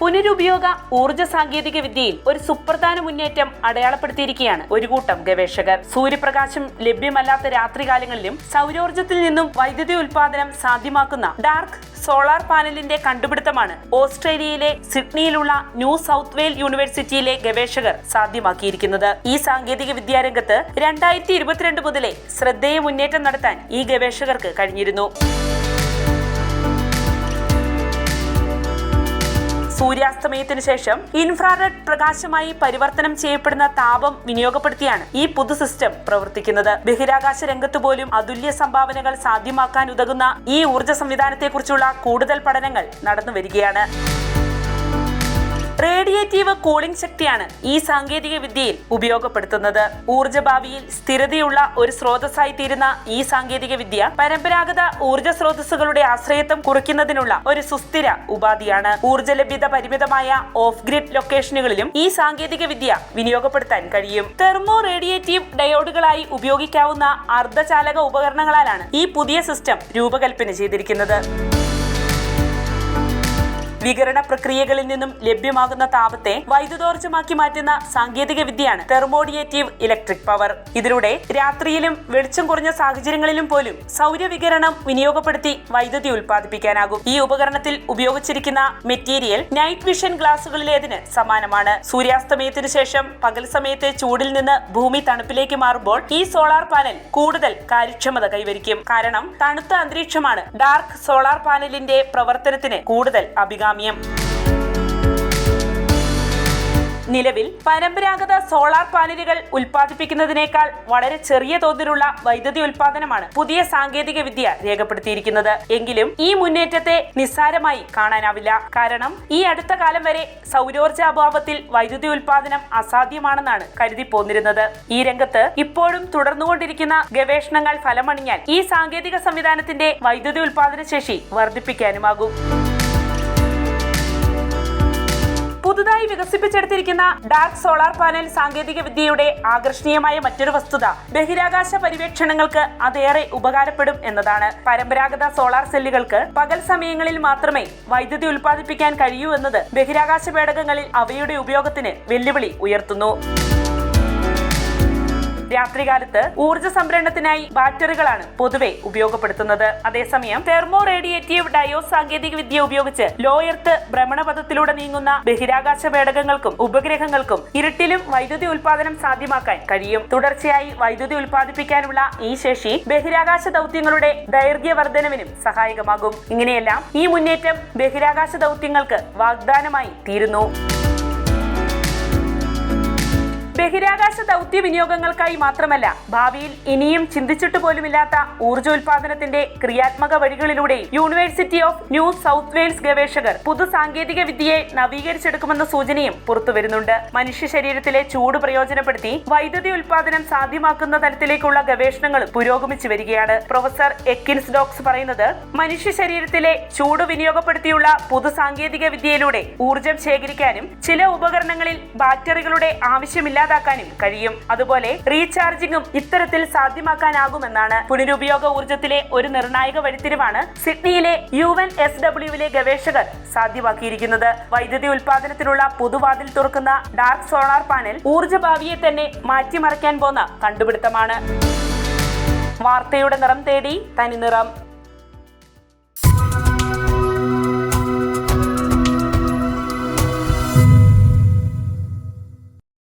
പുനരുപയോഗ ഊർജ സാങ്കേതിക വിദ്യയിൽ ഒരു സുപ്രധാന മുന്നേറ്റം അടയാളപ്പെടുത്തിയിരിക്കുകയാണ് ഒരു കൂട്ടം ഗവേഷകർ. സൂര്യപ്രകാശം ലഭ്യമല്ലാത്ത രാത്രികാലങ്ങളിലും സൗരോർജത്തിൽ നിന്നും വൈദ്യുതി ഉൽപാദനം സാധ്യമാക്കുന്ന ഡാർക്ക് സോളാർ പാനലിന്റെ കണ്ടുപിടുത്തമാണ് ഓസ്ട്രേലിയയിലെ സിഡ്നിയിലുള്ള ന്യൂ സൗത്ത് വെയിൽ യൂണിവേഴ്സിറ്റിയിലെ ഗവേഷകർ സാധ്യമാക്കിയിരിക്കുന്നത്. ഈ സാങ്കേതിക വിദ്യാരംഗത്ത് രണ്ടായിരത്തി ഇരുപത്തിരണ്ട് മുതലേ ശ്രദ്ധേയ മുന്നേറ്റം നടത്താൻ ഈ ഗവേഷകർക്ക് കഴിഞ്ഞിരുന്നു. സൂര്യാസ്തമയത്തിനു ശേഷം ഇൻഫ്രാറെഡ് പ്രകാശമായി പരിവർത്തനം ചെയ്യപ്പെടുന്ന താപം വിനിയോഗപ്പെടുത്തിയാണ് ഈ പുതു സിസ്റ്റം പ്രവർത്തിക്കുന്നത്. ബഹിരാകാശ രംഗത്ത് പോലും അതുല്യ സംഭാവനകൾ സാധ്യമാക്കാൻ ഉതകുന്ന ഈ ഊർജ സംവിധാനത്തെക്കുറിച്ചുള്ള കൂടുതൽ പഠനങ്ങൾ നടന്നു വരികയാണ് റേഡിയേറ്റീവ് കൂളിംഗ് ശക്തിയാണ് ഈ സാങ്കേതിക വിദ്യയിൽ ഉപയോഗപ്പെടുത്തുന്നത്. ഊർജ ഭാവിയിൽ സ്ഥിരതയുള്ള ഒരു സ്രോതസ്സായി തീരുന്ന ഈ സാങ്കേതിക വിദ്യ പരമ്പരാഗത ഊർജ സ്രോതസ്സുകളുടെ ആശ്രയത്വം കുറയ്ക്കുന്നതിനുള്ള ഒരു സുസ്ഥിര ഉപാധിയാണ്. ഊർജ ലഭ്യത പരിമിതമായ ഓഫ് ഗ്രിഡ് ലൊക്കേഷനുകളിലും ഈ സാങ്കേതിക വിദ്യ വിനിയോഗപ്പെടുത്താൻ കഴിയും. തെർമോ റേഡിയേറ്റീവ് ഡയോഡുകളായി ഉപയോഗിക്കാവുന്ന അർദ്ധചാലക ഉപകരണങ്ങളാലാണ് ഈ പുതിയ സിസ്റ്റം രൂപകൽപ്പന ചെയ്തിരിക്കുന്നത്. വികരണ പ്രക്രിയകളിൽ നിന്നും ലഭ്യമാകുന്ന താപത്തെ വൈദ്യുതോർജമാക്കി മാറ്റുന്ന സാങ്കേതിക വിദ്യയാണ് തെർമോഡിയേറ്റീവ് ഇലക്ട്രിക് പവർ. ഇതിലൂടെ രാത്രിയിലും വെളിച്ചം കുറഞ്ഞ സാഹചര്യങ്ങളിലും പോലും സൗരവികരണം വിനിയോഗപ്പെടുത്തി വൈദ്യുതി ഉൽപ്പാദിപ്പിക്കാനാകും. ഈ ഉപകരണത്തിൽ ഉപയോഗിച്ചിരിക്കുന്ന മെറ്റീരിയൽ നൈറ്റ് വിഷൻ ഗ്ലാസുകളിലേതിന് സമാനമാണ്. സൂര്യാസ്തമയത്തിനു ശേഷം പകൽ സമയത്തെ ചൂടിൽ നിന്ന് ഭൂമി തണുപ്പിലേക്ക് മാറുമ്പോൾ ഈ സോളാർ പാനൽ കൂടുതൽ കാര്യക്ഷമത കൈവരിക്കും. കാരണം തണുത്ത അന്തരീക്ഷമാണ് ഡാർക്ക് സോളാർ പാനലിന്റെ പ്രവർത്തനത്തിന് കൂടുതൽ അഭികാമ്യം നിലവിൽ പരമ്പരാഗത സോളാർ പാനലുകൾ ഉൽപ്പാദിപ്പിക്കുന്നതിനേക്കാൾ വളരെ ചെറിയ തോതിലുള്ള വൈദ്യുതി ഉൽപാദനമാണ് പുതിയ സാങ്കേതിക വിദ്യ രേഖപ്പെടുത്തിയിരിക്കുന്നത്. എങ്കിലും ഈ മുന്നേറ്റത്തെ നിസ്സാരമായി കാണാനാവില്ല. കാരണം ഈ അടുത്ത കാലം വരെ സൗരോർജ അഭാവത്തിൽ വൈദ്യുതി ഉൽപാദനം അസാധ്യമാണെന്നാണ് കരുതി പോന്നിരുന്നത്. ഈ രംഗത്ത് ഇപ്പോഴും തുടർന്നുകൊണ്ടിരിക്കുന്ന ഗവേഷണങ്ങൾ ഫലമണിഞ്ഞാൽ ഈ സാങ്കേതിക സംവിധാനത്തിന്റെ വൈദ്യുതി ഉൽപാദന ശേഷി വർദ്ധിപ്പിക്കാനുമാകും. പുതുതായി വികസിപ്പിച്ചെടുത്തിരിക്കുന്ന ഡാർക്ക് സോളാർ പാനൽ സാങ്കേതിക വിദ്യയുടെ ആകർഷണീയമായ മറ്റൊരു വസ്തുത. ബഹിരാകാശ പര്യവേക്ഷണങ്ങൾക്ക് അതേറെ ഉപകാരപ്പെടും എന്നതാണ്. പരമ്പരാഗത സോളാർ സെല്ലുകൾക്ക് പകൽ സമയങ്ങളിൽ മാത്രമേ വൈദ്യുതി ഉൽപ്പാദിപ്പിക്കാൻ കഴിയൂ എന്നത് ബഹിരാകാശ പേടകങ്ങളിൽ അവയുടെ ഉപയോഗത്തിന് വെല്ലുവിളി ഉയർത്തുന്നു. രാത്രികാലത്ത് ഊർജ സംഭരണത്തിനായി ബാറ്ററികളാണ് പൊതുവെ ഉപയോഗപ്പെടുത്തുന്നത്. അതേസമയം തെർമോ റേഡിയേറ്റീവ് ഡയോ സാങ്കേതിക വിദ്യ ഉപയോഗിച്ച് ലോയർത്ത് ഭ്രമണപഥത്തിലൂടെ നീങ്ങുന്ന ബഹിരാകാശ പേടകങ്ങൾക്കും ഉപഗ്രഹങ്ങൾക്കും ഇരുട്ടിലും വൈദ്യുതി ഉൽപാദനം സാധ്യമാക്കാൻ കഴിയും. തുടർച്ചയായി വൈദ്യുതി ഉൽപ്പാദിപ്പിക്കാനുള്ള ഈ ശേഷി ബഹിരാകാശ ദൗത്യങ്ങളുടെ ദൈർഘ്യവർദ്ധനവിനും സഹായകമാകും. ഇങ്ങനെയെല്ലാം ഈ മുന്നേറ്റം ബഹിരാകാശ ദൗത്യങ്ങൾക്ക് വാഗ്ദാനമായി തീരുന്നു. ബഹിരാകാശ ദൗത്യ വിനിയോഗങ്ങൾക്കായി മാത്രമല്ല ഭാവിയിൽ ഇനിയും ചിന്തിച്ചിട്ട് പോലുമില്ലാത്ത ഊർജോൽപാദനത്തിന്റെ ക്രിയാത്മക വഴികളിലൂടെ university of New South Wales ഗവേഷകർ പുതു സാങ്കേതിക വിദ്യയെ നവീകരിച്ചെടുക്കുമെന്ന സൂചനയും പുറത്തുവരുന്നുണ്ട്. മനുഷ്യ ശരീരത്തിലെ ചൂട് പ്രയോജനപ്പെടുത്തി വൈദ്യുതി ഉൽപാദനം സാധ്യമാക്കുന്ന തരത്തിലേക്കുള്ള ഗവേഷണങ്ങൾ പുരോഗമിച്ചു വരികയാണ്. പ്രൊഫസർ എക്കിൻസ് ഡോക്സ് പറയുന്നത് മനുഷ്യ ശരീരത്തിലെ ചൂട് വിനിയോഗപ്പെടുത്തിയുള്ള പുതു സാങ്കേതിക വിദ്യയിലൂടെ ഊർജം ശേഖരിക്കാനും ചില ഉപകരണങ്ങളിൽ ബാറ്ററികളുടെ ആവശ്യമില്ലാതാക്കാനും കഴിയും. അതുപോലെ റീചാർജിങ്ങും ഇത്തരത്തിൽ സാധ്യമാക്കാനാകുമെന്നാണ് പുനരുപയോഗ ഊർജത്തിലെ ഒരു നിർണായക വഴിത്തിരിവാണ് സിഡ്നിയിലെ യു എൻ എസ് ഡബ്ല്യുവിലെ ഗവേഷകർ സാധ്യമാക്കിയിരിക്കുന്നത്. വൈദ്യുതി ഉൽപാദനത്തിനുള്ള പുതുവാതിൽ തുറക്കുന്ന ഡാർക്ക് സോളാർ പാനൽ ഊർജ ഭാവിയെ തന്നെ മാറ്റിമറിക്കാൻ പോന്ന കണ്ടുപിടുത്തമാണ്. വാർത്തയുടെ നിറം തേടി തനി നിറം.